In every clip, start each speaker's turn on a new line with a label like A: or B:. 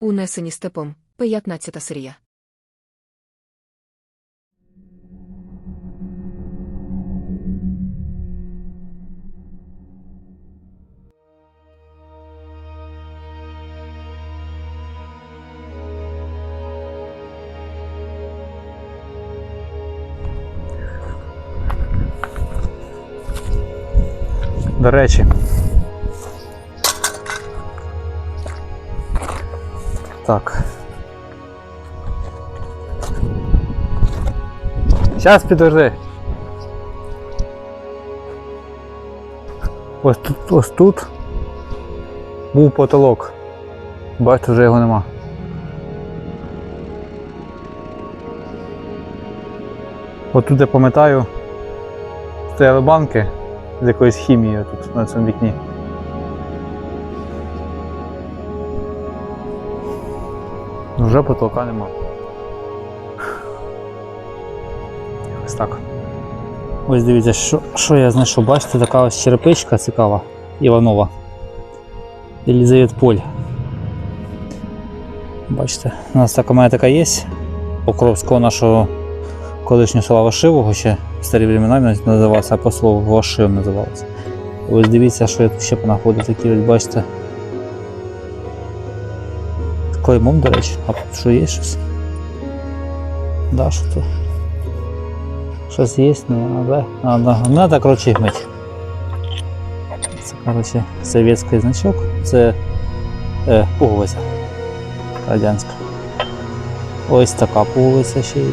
A: Унесені степом, 15 серія.
B: До речі. Так. Зараз підожди. Ось тут, ось тут був потолок. Бачите, вже його нема. От тут я пам'ятаю, стояли банки з якоюсь хімією тут на цьому вікні. Вже потолка нема. Ось так. Ось дивіться, що, що я знайшов. Бачите, така ось черепичка цікава Іванова. Елізавет Поль. Бачите, у нас така мене така є. Покровського нашого колишнього села Вашивого ще в старі времена він називався, а по слову Вашив називався. Ось дивіться, що я тут ще понаходив такі, бачите. З клеймом, до речі, а тут що є щось? Да, що тут? Щось є, ну, да. А, да. У мене так коротше гмить. Це, коротше, совєтський значок. Це е, пуговиця радянська. Ось така пуговиця ще є.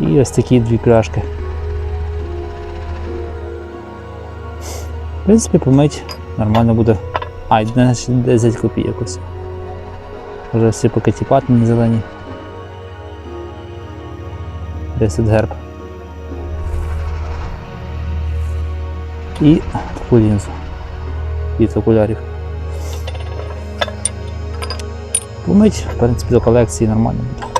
B: І ось такі дві пляшки. В принципі, помить Нормально буде. А, й 10 копійок ось. Вже всі пакеті патні зелені. Десь тут герб. І таку лінзу. Від окулярів. Помить, в принципі, до колекції нормально буде.